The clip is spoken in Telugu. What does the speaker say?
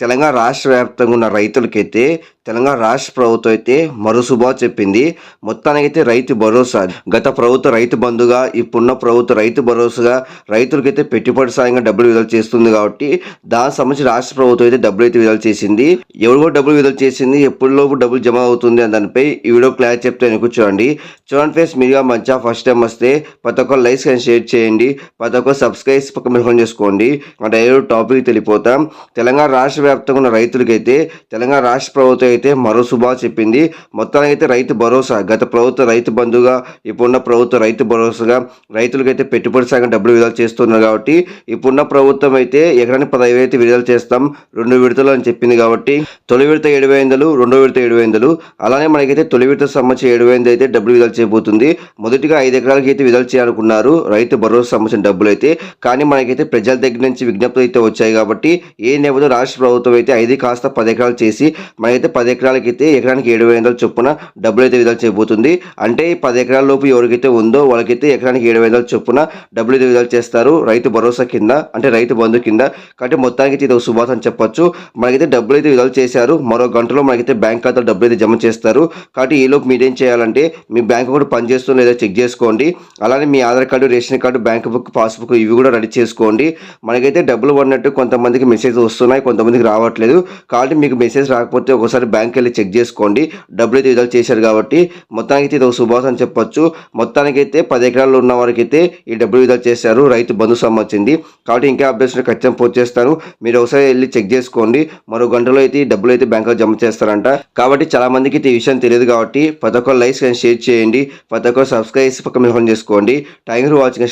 తెలంగాణ రాష్ట్ర వ్యాప్తంగా ఉన్న రైతులకైతే తెలంగాణ రాష్ట్ర ప్రభుత్వం అయితే మరో శుభా చెప్పింది. మొత్తానికైతే రైతు భరోసా. గత ప్రభుత్వ రైతు బంధుగా ఇప్పుడున్న ప్రభుత్వ రైతు భరోసాగా రైతులకైతే పెట్టుబడి సాయంగా డబ్బులు విడుదల చేస్తుంది కాబట్టి దానికి సంబంధించి రాష్ట్ర ప్రభుత్వం అయితే డబ్బులు అయితే విడుదల చేసింది. ఎవరికో డబ్బులు విడుదల చేసింది ఎప్పటిలోపు డబ్బులు జమ అవుతుంది అని దానిపై ఈ వీడియో క్లారిటీ చెప్తే వెనుక చూడండి చూడండి ఫేస్ మీరుగా మంచిగా ఫస్ట్ టైం వస్తే ప్రతి ఒక్క లైక్స్ కానీ షేర్ చేయండి. ప్రతి ఒక్కరు సబ్స్క్రైబ్ పక్కన ఫోన్ చేసుకోండి. మన డైరెక్ట్ టాపిక్ తెలిపోతాం తెలంగాణ రాష్ట్ర వ్యాప్తంగా ఉన్న రైతులకైతే తెలంగాణ రాష్ట్ర ప్రభుత్వం అయితే మరో శుభా చెప్పింది. మొత్తానికైతే రైతు భరోసా గత ప్రభుత్వ రైతు బంధుగా ఇప్పుడున్న ప్రభుత్వ రైతు భరోసాగా రైతులకైతే పెట్టుబడి సాగం డబ్బులు విడుదల చేస్తున్నారు కాబట్టి ఇప్పుడున్న ప్రభుత్వం అయితే ఎకరానికి పదహైదు అయితే విడుదల చేస్తాం. రెండు విడతలు అని చెప్పింది కాబట్టి తొలి విడత ఏడు వందలు రెండో విడత ఏడు వందలు. అలానే మనకైతే తొలి విడత సంబంధించి ఏడు వందలు అయితే డబ్బులు విడుదల చేయబోతుంది. మొదటిగా ఐదు ఎకరాలకి అయితే విడుదల చేయాలనుకున్నారు రైతు భరోసా సంబంధించిన డబ్బులు అయితే. కానీ మనకైతే ప్రజల దగ్గర నుంచి విజ్ఞప్తులు అయితే వచ్చాయి కాబట్టి ఏ నేపథ్యంలో రాష్ట్ర ప్రభుత్వం అయితే ఐదు కాస్త పది ఎకరాలు చేసి మనకైతే పది ఎకరాలకి అయితే ఎకరానికి ఏడు వందల చొప్పున డబ్బులు అయితే విడుదల చేయబోతుంది. అంటే ఈ పది ఎకరాల లోపు ఎవరికైతే ఉందో వాళ్ళకైతే ఎకరానికి ఏడు వందల చొప్పున డబ్బులు అయితే విడుదల చేస్తారు. రైతు భరోసా కింద అంటే రైతు బంధు కింద. కాబట్టి మొత్తానికి అయితే ఇది ఒక శుభాతం అని చెప్పొచ్చు. మనకైతే డబ్బులు అయితే విడుదల చేశారు. మరో గంటలో మనకైతే బ్యాంక్ ఖాతాలో డబ్బులు అయితే జమ చేస్తారు. కాబట్టి ఈ లోపు మీరేం చేయాలంటే మీ బ్యాంక్ కూడా పనిచేస్తుందో లేదో చెక్ చేసుకోండి. అలానే మీ Aadhaar card ration card bank book passbook ఇవి కూడా రెడీ చేసుకోండి. మనకైతే డబ్బులు పడినట్టు కొంతమందికి మెసేజ్ వస్తున్నాయి కొంతమందికి రావట్లేదు. కాబట్టి మీకు మెసేజ్ రాకపోతే ఒకసారి బ్యాంక్ వెళ్ళి చెక్ చేసుకోండి. డబ్బులు అయితే విడుదల చేశారు కాబట్టి మొత్తానికి అయితే ఇది ఒక శుభాసం అని చెప్పొచ్చు. మొత్తానికైతే పది ఎకరాలు ఉన్న వారికైతే ఈ డబ్బులు విడుదల చేశారు. రైతు బంధు సంబంధించింది. కాబట్టి ఇంకా అప్డేట్స్ ఖచ్చితంగా పోస్ట్ చేస్తాను. మీరు ఒకసారి వెళ్ళి చెక్ చేసుకోండి. మరో గంటలో అయితే ఈ డబ్బులు అయితే బ్యాంకులో జమ చేస్తారంట. కాబట్టి చాలా మందికి అయితే ఈ విషయం తెలియదు కాబట్టి ప్రతి ఒక్కరు లైక్స్ కానీ షేర్ చేయండి. ప్రతి ఒక్కరు సబ్స్క్రైబ్ చేసి పక్కన ఫోన్ చేసుకోండి. Thank you for watching